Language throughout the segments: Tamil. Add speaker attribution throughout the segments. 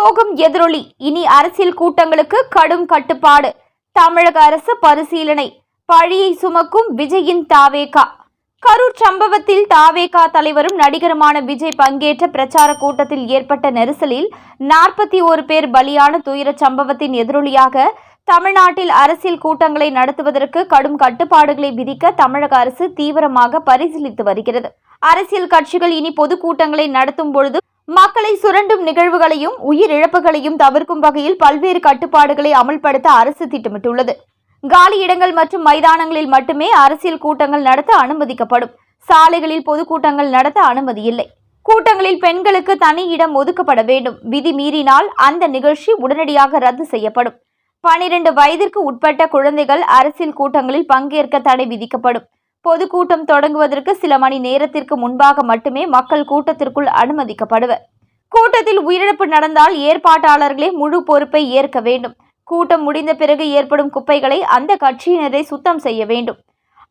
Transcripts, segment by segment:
Speaker 1: சோகம் எதிரொலி. இனி அரசியல் கூட்டங்களுக்கு கடும் கட்டுப்பாடு. தமிழக அரசு பரிசீலனை. பழியை சுமக்கும் விஜயின் தாவேகா. கரூர் சம்பவத்தில் தாவேகா தலைவரும் நடிகருமான விஜய் பங்கேற்ற பிரச்சார கூட்டத்தில் ஏற்பட்ட நெரிசலில் நாற்பத்தி ஒரு பேர் பலியான துயர சம்பவத்தின் எதிரொலியாக தமிழ்நாட்டில் அரசியல் கூட்டங்களை நடத்துவதற்கு கடும் கட்டுப்பாடுகளை விதிக்க தமிழக அரசு தீவிரமாக பரிசீலித்து வருகிறது. அரசியல் கட்சிகள் இனி பொதுக்கூட்டங்களை நடத்தும் பொழுது மக்களை சுரண்டும் நிகழ்வுகளையும் உயிரிழப்புகளையும் தவிர்க்கும் வகையில் பல்வேறு கட்டுப்பாடுகளை அமல்படுத்த அரசு திட்டமிட்டுள்ளது. காலி இடங்கள் மற்றும் மைதானங்களில் மட்டுமே அரசியல் கூட்டங்கள் நடத்த அனுமதிக்கப்படும். சாலைகளில் பொதுக்கூட்டங்கள் நடத்த அனுமதி இல்லை கூட்டங்களில் பெண்களுக்கு தனி இடம் ஒதுக்கப்பட வேண்டும். விதி மீறினால் அந்த நிகழ்ச்சி உடனடியாக ரத்து செய்யப்படும். பனிரெண்டு வயதிற்கு உட்பட்ட குழந்தைகள் அரசியல் கூட்டங்களில் பங்கேற்க தடை விதிக்கப்படும். பொதுக்கூட்டம் தொடங்குவதற்கு சில மணி நேரத்திற்கு முன்பாக மட்டுமே மக்கள் கூட்டத்திற்குள் அனுமதிக்கப்படுவர். கூட்டத்தில் உயிரிழப்பு நடந்தால் ஏற்பாட்டாளர்களே முழு பொறுப்பை ஏற்க வேண்டும். கூட்டம் முடிந்த பிறகு ஏற்படும் குப்பைகளை அந்த கட்சியினரை சுத்தம் செய்ய வேண்டும்.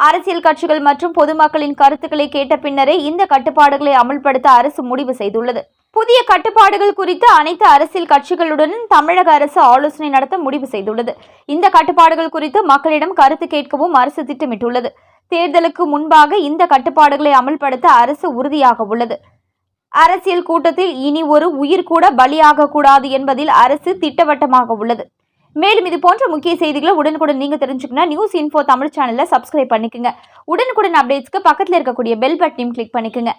Speaker 1: அரசியல் கட்சிகள் மற்றும் பொதுமக்களின் கருத்துக்களை கேட்ட பின்னரே இந்த கட்டுப்பாடுகளை அமல்படுத்த அரசு முடிவு செய்துள்ளது. புதிய கட்டுப்பாடுகள் குறித்து அனைத்து அரசியல் கட்சிகளுடன் தமிழக அரசு ஆலோசனை நடத்த முடிவு செய்துள்ளது. இந்த கட்டுப்பாடுகள் குறித்து மக்களிடம் கருத்து கேட்கவும் அரசு திட்டமிட்டுள்ளது. தேர்தலுக்கு முன்பாக இந்த கட்டுப்பாடுகளை அமல்படுத்த அரசு உறுதியாக உள்ளது. அரசியல் கூட்டத்தில் இனி ஒரு உயிர் கூட பலியாக கூடாது என்பதில் அரசு திட்டவட்டமாக உள்ளது. மேலும் இது போன்ற முக்கிய செய்திகளை உடனுக்குடன் நீங்க தெரிஞ்சுக்கணும் நியூஸ் இன்ஃபோ தமிழ் சேனல்ல சப்ஸ்கிரைப் பண்ணிக்கோங்க. உடனுக்குடன் அப்டேட்ஸ்க்கு பக்கத்தில் இருக்கக்கூடிய பெல் பட்டனையும் கிளிக் பண்ணிக்கோங்க.